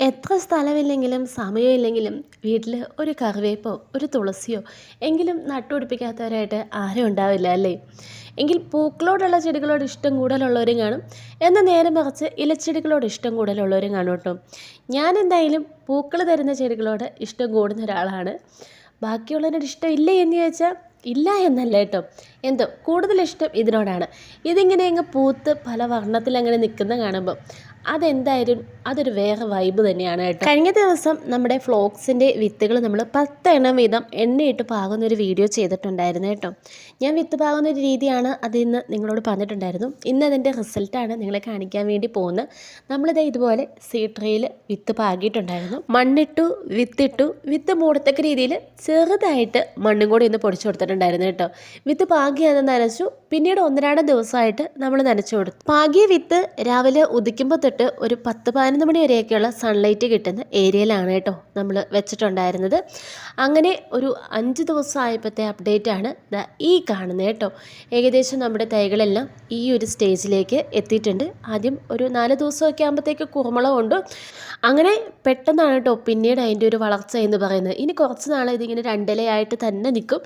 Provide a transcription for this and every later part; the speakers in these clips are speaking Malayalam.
എത്ര സ്ഥലമില്ലെങ്കിലും സമയമില്ലെങ്കിലും വീട്ടിൽ ഒരു കറിവേപ്പോ ഒരു തുളസിയോ എങ്കിലും നട്ടുപിടിപ്പിക്കാത്തവരായിട്ട് ആരും ഉണ്ടാവില്ല അല്ലേ? എങ്കിൽ പൂക്കളോടുള്ള ചെടികളോട് ഇഷ്ടം കൂടുതലുള്ളവരും കാണും. എന്നാൽ നേരെ മറിച്ച് ഇലച്ചെടികളോട് ഇഷ്ടം കൂടുതലുള്ളവരും കാണും കേട്ടോ. ഞാൻ എന്തായാലും പൂക്കൾ തരുന്ന ചെടികളോട് ഇഷ്ടം കൂടുന്ന ഒരാളാണ്. ബാക്കിയുള്ളവരോട് ഇഷ്ടം ഇല്ലേ എന്ന് ചോദിച്ചാൽ ഇല്ല എന്നല്ല കേട്ടോ. എന്തോ കൂടുതൽ ഇഷ്ടം ഇതിനോടാണ്. ഇതിങ്ങനെ അങ്ങ് പൂത്ത് പല വർണത്തിൽ അങ്ങനെ നിൽക്കുന്ന കാണുമ്പോൾ അതെന്തായാലും അതൊരു വേറെ വൈബ് തന്നെയാണ് കേട്ടോ. കഴിഞ്ഞ ദിവസം നമ്മുടെ ഫ്ലോക്സിന്റെ വിത്തുകൾ നമ്മൾ പത്തെണ്ണം വീതം എണ്ണയിട്ട് പാകുന്ന ഒരു വീഡിയോ ചെയ്തിട്ടുണ്ടായിരുന്നു കേട്ടോ. ഞാൻ വിത്ത് പാകുന്ന ഒരു രീതിയാണ് അതിന്ന് നിങ്ങളോട് പറഞ്ഞിട്ടുണ്ടായിരുന്നു. ഇന്ന് അതിന്റെ റിസൾട്ടാണ് നിങ്ങളെ കാണിക്കാൻ വേണ്ടി പോകുന്നത്. നമ്മളിത് ഇതുപോലെ സീട്രയിൽ വിത്ത് പാകിയിട്ടുണ്ടായിരുന്നു. മണ്ണിട്ടു വിത്തിട്ടു വിത്ത് മൂടത്തക്ക രീതിയിൽ ചെറുതായിട്ട് മണ്ണും കൂടി ഒന്ന് പൊടിച്ചു കൊടുത്തിട്ടുണ്ടായിരുന്നു കേട്ടോ. വിത്ത് പാകിയാണെന്ന് നനച്ചു. പിന്നീട് ഒന്നരാടം ദിവസമായിട്ട് നമ്മൾ നനച്ചു കൊടുത്തു. പാകിയ വിത്ത് രാവിലെ ഉദിക്കുമ്പോൾ തൊട്ട് ഒരു പത്ത് പതിനൊന്ന് മണി വരെയൊക്കെയുള്ള സൺലൈറ്റ് കിട്ടുന്ന ഏരിയയിലാണ് കേട്ടോ നമ്മൾ വെച്ചിട്ടുണ്ടായിരുന്നത്. അങ്ങനെ ഒരു അഞ്ച് ദിവസം ആയപ്പോഴത്തെ അപ്ഡേറ്റ് ആണ് ഈ കാണുന്നത് കേട്ടോ. ഏകദേശം നമ്മുടെ തൈകളെല്ലാം ഈ ഒരു സ്റ്റേജിലേക്ക് എത്തിയിട്ടുണ്ട്. ആദ്യം ഒരു നാല് ദിവസമൊക്കെ ആകുമ്പോഴത്തേക്ക് കുറുമളം ഉണ്ട്. അങ്ങനെ പെട്ടെന്നാണ് കേട്ടോ പിന്നീട് അതിന്റെ ഒരു വളർച്ച എന്ന് പറയുന്നത്. ഇനി കുറച്ച് നാൾ ഇതിങ്ങനെ രണ്ടിലയായിട്ട് തന്നെ നിൽക്കും.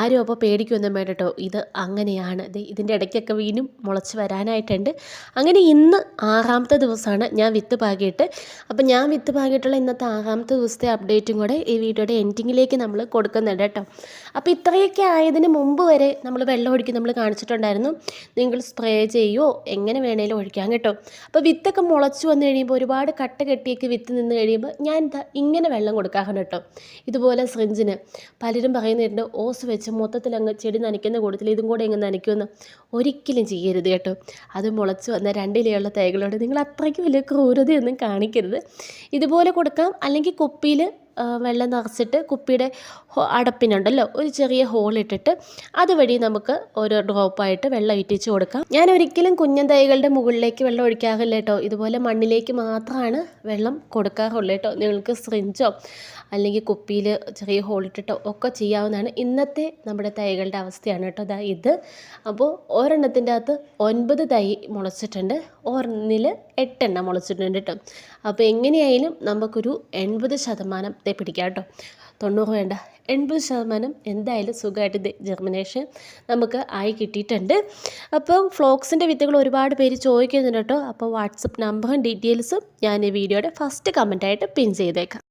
ആരും അപ്പോൾ പേടിക്കൊന്നും വേണ്ട കേട്ടോ. ഇത് അങ്ങനെയാണ്. ഇതിന്റെ ഇടയ്ക്കൊക്കെ വീണ്ടും മുളച്ച് വരാനായിട്ടുണ്ട്. അങ്ങനെ ഇന്ന് ആറാമത്തെ ദിവസമാണ് ഞാൻ വിത്ത് പാകിയിട്ട്. അപ്പോൾ ഞാൻ വിത്ത് പാകിയിട്ടുള്ള ഇന്നത്തെ ആറാമത്തെ ദിവസത്തെ അപ്ഡേറ്റും കൂടെ ഈ വീഡിയോയുടെ എൻഡിങ്ങിലേക്ക് നമ്മൾ കൊടുക്കുന്നുണ്ട് കേട്ടോ. അപ്പോൾ ഇത്രയൊക്കെ ആയതിന് മുമ്പ് വരെ നമ്മൾ വെള്ളം ഒഴിക്കും നമ്മൾ കാണിച്ചിട്ടുണ്ടായിരുന്നു. നിങ്ങൾ സ്പ്രേ ചെയ്യുമോ എങ്ങനെ വേണേലും ഒഴിക്കാം കേട്ടോ. അപ്പോൾ വിത്തൊക്കെ മുളച്ച് വന്നു കഴിയുമ്പോൾ ഒരുപാട് കട്ട കെട്ടിയൊക്കെ വിത്ത് നിന്ന് കഴിയുമ്പോൾ ഞാൻ ഇങ്ങനെ വെള്ളം കൊടുക്കാറുണ്ട് കേട്ടോ. ഇതുപോലെ സ്രിഞ്ചിന് പലരും പറയുന്നുണ്ട് ഓസ് വെച്ച് മൊത്തത്തിൽ അങ്ങ് ചെടി നനയ്ക്കുന്ന കൂട്ടത്തിൽ ഇതും കൂടെ ഇങ്ങനെ നനയ്ക്കുമെന്ന്. ഒരിക്കലും ചെയ്യരുത് കേട്ടോ. അത് മുളച്ച് വന്ന രണ്ടിലെയുള്ള തൈകളോട് നിങ്ങൾ അത്രയ്ക്ക് വലിയ ക്രൂരതയൊന്നും കാണിക്കരുത്. ഇതുപോലെ കൊടുക്കാം. അല്ലെങ്കിൽ കുപ്പിയിൽ വെള്ളം നിറച്ചിട്ട് കുപ്പിയുടെ അടപ്പിനുണ്ടല്ലോ ഒരു ചെറിയ ഹോളിട്ടിട്ട് അതുവഴി നമുക്ക് ഓരോ ഡ്രോപ്പായിട്ട് വെള്ളം ഇറ്റിച്ച് കൊടുക്കാം. ഞാൻ ഒരിക്കലും കുഞ്ഞൻ തൈകളുടെ മുകളിലേക്ക് വെള്ളം ഒഴിക്കാറില്ല കേട്ടോ. ഇതുപോലെ മണ്ണിലേക്ക് മാത്രമാണ് വെള്ളം കൊടുക്കാറുള്ളൂ കേട്ടോ. നിങ്ങൾക്ക് സ്രിഞ്ചോ അല്ലെങ്കിൽ കുപ്പിയിൽ ചെറിയ ഹോളിട്ടിട്ടോ ഒക്കെ ചെയ്യാവുന്നതാണ്. ഇന്നത്തെ നമ്മുടെ തൈകളുടെ അവസ്ഥയാണ് കേട്ടോ ഇത്. അപ്പോൾ ഒരെണ്ണത്തിന്റെ അകത്ത് ഒൻപത് തൈ മുളച്ചിട്ടുണ്ട്. ഒരെണ്ണിൽ എട്ടെണ്ണം മുളച്ചിട്ടുണ്ട് കേട്ടോ അപ്പോൾ എങ്ങനെയായാലും നമുക്കൊരു എൺപത് ശതമാനം തേ പിടിക്കാം കേട്ടോ. തൊണ്ണൂറ് വേണ്ട. എൺപത് ശതമാനം എന്തായാലും സുഖമായിട്ട് ജെർമിനേഷൻ നമുക്ക് ആയി കിട്ടിയിട്ടുണ്ട്. അപ്പോൾ ഫ്ലോക്സിന്റെ വിത്തുകൾ ഒരുപാട് പേര് ചോദിക്കുന്നുണ്ട് കേട്ടോ അപ്പോൾ വാട്സപ്പ് നമ്പറും ഡീറ്റെയിൽസും ഞാൻ ഈ വീഡിയോയുടെ ഫസ്റ്റ് കമന്റായിട്ട് പിൻ ചെയ്തേക്കാം.